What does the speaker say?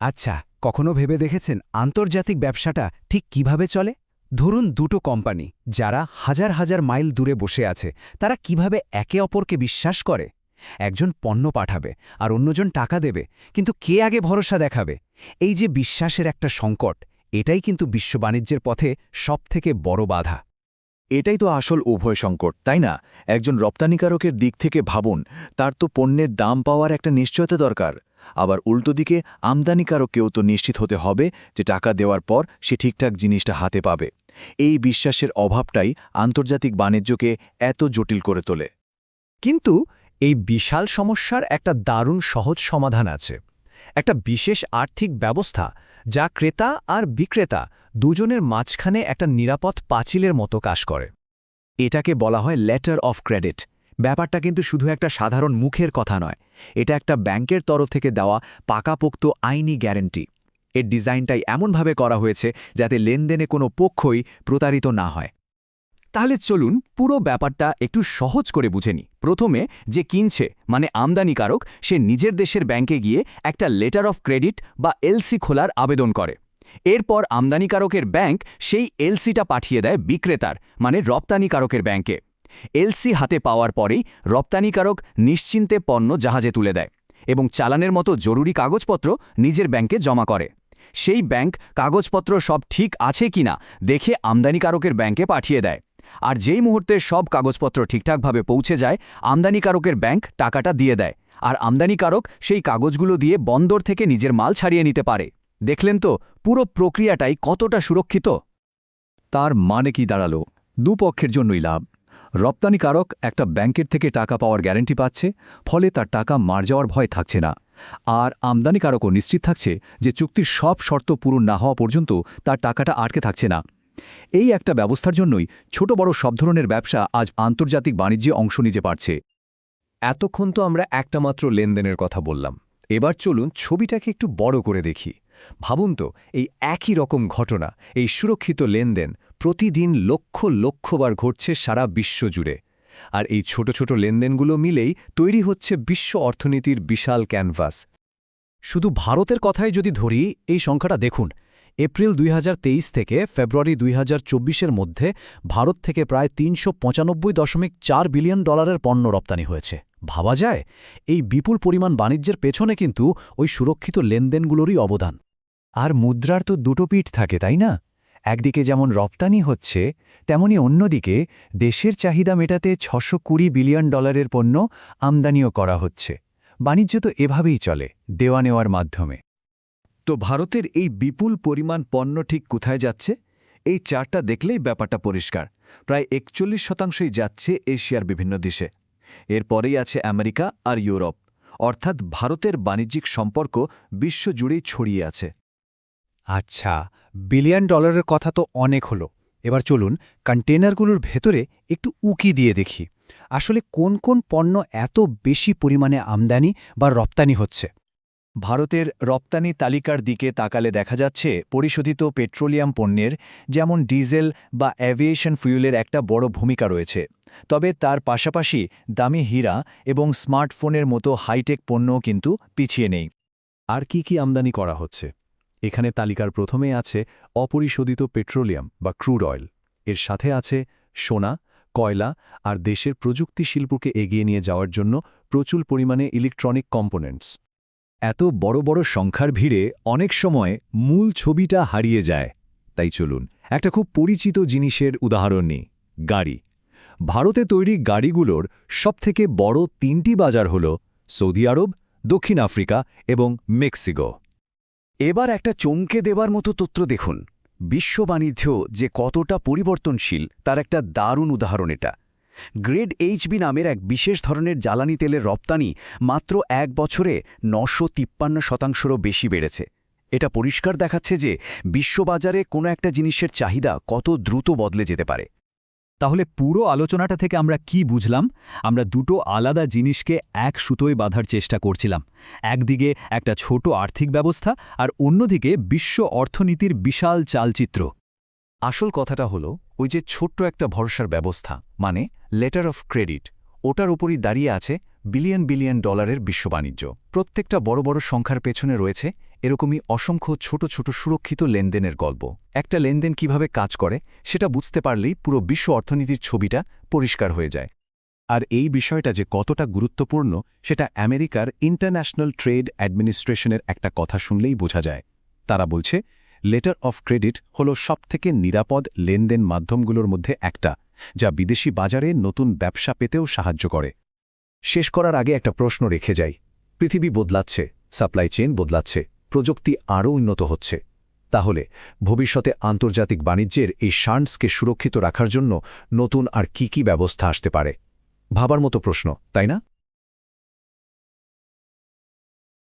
আচ্ছা কখনো ভেবে দেখেছেন আন্তর্জাতিক ব্যবসাটা ঠিক কীভাবে চলে? ধরুন দুটো কোম্পানি, যারা হাজার হাজার মাইল দূরে বসে আছে, তারা কীভাবে একে অপরকে বিশ্বাস করে? একজন পণ্য পাঠাবে আর অন্যজন টাকা দেবে, কিন্তু কে আগে ভরসা দেখাবে? এই যে বিশ্বাসের একটা সংকট, এটাই কিন্তু বিশ্ব বাণিজ্যের পথে সবথেকে বড় বাধা। এটাই তো আসল উভয় সংকট, তাই না? একজন রপ্তানিকারকের দিক থেকে ভাবুন, তার তো পণ্যের দাম পাওয়ার একটা নিশ্চয়তা দরকার। আবার উল্টো দিকে, আমদানিকারককেও তো নিশ্চিত হতে হবে যে টাকা দেওয়ার পর সে ঠিকঠাক জিনিসটা হাতে পাবে। এই বিশ্বাসের অভাবটাই আন্তর্জাতিক বাণিজ্যকে এত জটিল করে তোলে। কিন্তু এই বিশাল সমস্যার একটা দারুণ সহজ সমাধান আছে। একটা বিশেষ আর্থিক ব্যবস্থা যা ক্রেতা আর বিক্রেতা দুজনের মাঝখানে একটা নিরাপদ পাঁচিলের মতো কাজ করে। এটাকে বলা হয় লেটার অফ ক্রেডিট। ব্যাপারটা কিন্তু শুধু একটা সাধারণ মুখের কথা নয়। এটা একটা ব্যাংকের তরফ থেকে দেওয়া পাকাপোক্ত আইনি গ্যারেন্টি। এর ডিজাইনটাই এমনভাবে করা হয়েছে যাতে লেনদেনে কোনো পক্ষই প্রতারিত না হয়। তাহলে চলুন পুরো ব্যাপারটা একটু সহজ করে বুঝে নি প্রথমে যে কিনছে মানে আমদানিকারক, সে নিজের দেশের ব্যাংকে গিয়ে একটা লেটার অফ ক্রেডিট বা এলসি খোলার আবেদন করে। এরপর আমদানিকারকের ব্যাংক সেই এলসিটা পাঠিয়ে দেয় বিক্রেতার মানে রপ্তানিকারকের ব্যাংকে। এলসি হাতে পাওয়ার পরেই রপ্তানিকারক নিশ্চিন্তে পণ্য জাহাজে তুলে দেয় এবং চালানের মতো জরুরি কাগজপত্র নিজের ব্যাংকে জমা করে। সেই ব্যাংক কাগজপত্র সব ঠিক আছে কিনা দেখে আমদানিকারকের ব্যাংকে পাঠিয়ে দেয়। আর যেই মুহূর্তে সব কাগজপত্র ঠিকঠাকভাবে পৌঁছে যায়, আমদানিকারকের ব্যাংক টাকাটা দিয়ে দেয়। আর আমদানিকারক সেই কাগজগুলো দিয়ে বন্দর থেকে নিজের মাল ছাড়িয়ে নিতে পারে। দেখলেন তো, পুরো প্রক্রিয়াটাই কতটা সুরক্ষিত? তার মানে কি দাঁড়াল? দুপক্ষের জন্যই লাভ। রপ্তানিকারক একটা ব্যাংকের থেকে টাকা পাওয়ার গ্যারেন্টি পাচ্ছে, ফলে তার টাকা মার যাওয়ার ভয় থাকছে না। আর আমদানিকারকও নিশ্চিত থাকছে যে চুক্তির সব শর্ত পূরণ না হওয়া পর্যন্ত তার টাকাটা আটকে থাকছে না। এই একটা ব্যবস্থার জন্যই ছোট বড় সব ধরনের ব্যবসা আজ আন্তর্জাতিক বাণিজ্যে অংশ নিতে পারছে। এতক্ষণ তো আমরা একটা মাত্র লেনদেনের কথা বললাম। এবার চলুন ছবিটাকে একটু বড় করে দেখি। ভাবুন তো, এই একই রকম ঘটনা, এই সুরক্ষিত লেনদেন প্রতিদিন লক্ষ লক্ষবার ঘটছে সারা বিশ্ব জুড়ে। আর এই ছোট ছোট লেনদেনগুলো মিলেই তৈরি হচ্ছে বিশ্ব অর্থনীতির বিশাল ক্যানভাস। শুধু ভারতের কথাই যদি ধরি, এই সংখ্যাটা দেখুন। এপ্রিল দুই হাজার তেইশ থেকে ফেব্রুয়ারি দুই এর মধ্যে ভারত থেকে প্রায় তিনশো পঁচানব্বই দশমিক চার বিলিয়ন ডলারের পণ্য রপ্তানি হয়েছে। ভাবা যায়, এই বিপুল পরিমাণ বাণিজ্যের পেছনে কিন্তু ওই সুরক্ষিত লেনদেনগুলোরই অবদান। আর মুদ্রার তো দুটো পিঠ থাকে, তাই না? একদিকে যেমন রপ্তানি হচ্ছে, তেমনি অন্যদিকে দেশের চাহিদা মেটাতে ছশো কুড়ি বিলিয়ন ডলারের পণ্য আমদানিও করা হচ্ছে। বাণিজ্য তো এভাবেই চলে, দেওয়া নেওয়ার মাধ্যমে। তো ভারতের এই বিপুল পরিমাণ পণ্য ঠিক কোথায় যাচ্ছে? এই চারটা দেখলেই ব্যাপারটা পরিষ্কার। প্রায় একচল্লিশ শতাংশই যাচ্ছে এশিয়ার বিভিন্ন দেশে। এরপরেই আছে আমেরিকা আর ইউরোপ। অর্থাৎ ভারতের বাণিজ্যিক সম্পর্ক বিশ্বজুড়েই ছড়িয়ে আছে। আচ্ছা বিলিয়ন ডলারের কথা তো অনেক হলো। এবার চলুন কন্টেনারগুলোর ভেতরে একটু উকি দিয়ে দেখি। আসলে কোন কোন পণ্য এত বেশি পরিমাণে আমদানি বা রপ্তানি হচ্ছে? ভারতের রপ্তানি তালিকার দিকে তাকালে দেখা যাচ্ছে পরিশোধিত পেট্রোলিয়াম পণ্যের যেমন ডিজেল বা অ্যাভিয়েশন ফুয়েলের একটা বড় ভূমিকা রয়েছে। তবে তার পাশাপাশি দামি হীরা এবং স্মার্টফোনের মতো হাইটেক পণ্যও কিন্তু পিছিয়ে নেই। আর কি কি আমদানি করা হচ্ছে? এখানে তালিকার প্রথমে আছে অপরিশোধিত পেট্রোলিয়াম বা ক্রুড অয়েল। এর সাথে আছে সোনা, কয়লা আর দেশের প্রযুক্তি শিল্পকে এগিয়ে নিয়ে যাওয়ার জন্য প্রচুর পরিমাণে ইলেকট্রনিক কম্পোনেন্টস। এত বড় বড় সংখ্যার ভিড়ে অনেক সময় মূল ছবিটা হারিয়ে যায়। তাই চলুন, একটা খুব পরিচিত জিনিসের উদাহরণ নিই, গাড়ি। ভারতে তৈরি গাড়িগুলোর সবথেকে বড় তিনটি বাজার হল সৌদি আরব, দক্ষিণ আফ্রিকা এবং মেক্সিকো। এবার একটা চমকে দেবার মতো তথ্য দেখুন। বিশ্ব বাণিজ্য যে কতটা পরিবর্তনশীল, তার একটা দারুণ উদাহরণ এটা। গ্রেড এইচবি নামের এক বিশেষ ধরনের জ্বালানি তেলের রপ্তানি মাত্র এক বছরে নশো তিপ্পান্ন শতাংশেরও বেশি বেড়েছে। এটা পরিষ্কার দেখাচ্ছে যে বিশ্ববাজারে কোনো একটা জিনিসের চাহিদা কত দ্রুত বদলে যেতে পারে। তাহলে পুরো আলোচনাটা থেকে আমরা কি বুঝলাম? আমরা দুটো আলাদা জিনিসকে এক সুতোয় বাঁধার চেষ্টা করছিলাম। একদিকে একটা ছোট আর্থিক ব্যবস্থা আর অন্যদিকে বিশ্ব অর্থনীতির বিশাল চালচিত্র। আসল কথাটা হলো, ওই যে ছোট্ট একটা ভরসার ব্যবস্থা মানে লেটার অফ ক্রেডিট ওটার উপরই দাঁড়িয়ে আছে বিলিয়ন বিলিয়ন ডলারের বিশ্ব বাণিজ্য। প্রত্যেকটা বড় বড় সংখ্যার পেছনে রয়েছে এরকমই অসংখ্য ছোট ছোট সুরক্ষিত লেনদেনের গল্প। একটা লেনদেন কীভাবে কাজ করে, সেটা বুঝতে পারলেই পুরো বিশ্ব অর্থনীতির ছবিটা পরিষ্কার হয়ে যায়। আর এই বিষয়টা যে কতটা গুরুত্বপূর্ণ, সেটা আমেরিকার ইন্টারন্যাশনাল ট্রেড অ্যাডমিনিস্ট্রেশনের একটা কথা শুনলেই বোঝা যায়। তারা বলছে, লেটার অফ ক্রেডিট হল সবথেকে নিরাপদ লেনদেন মাধ্যমগুলোর মধ্যে একটা। যা বিদেশি বাজারে নতুন ব্যবসা পেতেও সাহায্য করে। শেষ করার আগে একটা প্রশ্ন রেখে যাই। পৃথিবী বদলাচ্ছে সাপ্লাই চেন বদলাচ্ছে, প্রযুক্তি আরও উন্নত হচ্ছে। তাহলে, ভবিষ্যতে আন্তর্জাতিক বাণিজ্যের এই শান্টসকে সুরক্ষিত রাখার জন্য নতুন আর কি কি ব্যবস্থা আসতে পারে? ভাবার মতো প্রশ্ন, তাই না?